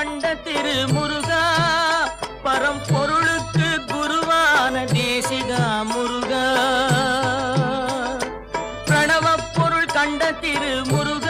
கண்ட திரு முருகா பரம் பொருளுக்கு குருவான தேசிகா முருகா. பிரணவ பொருள் கண்ட திரு முருகா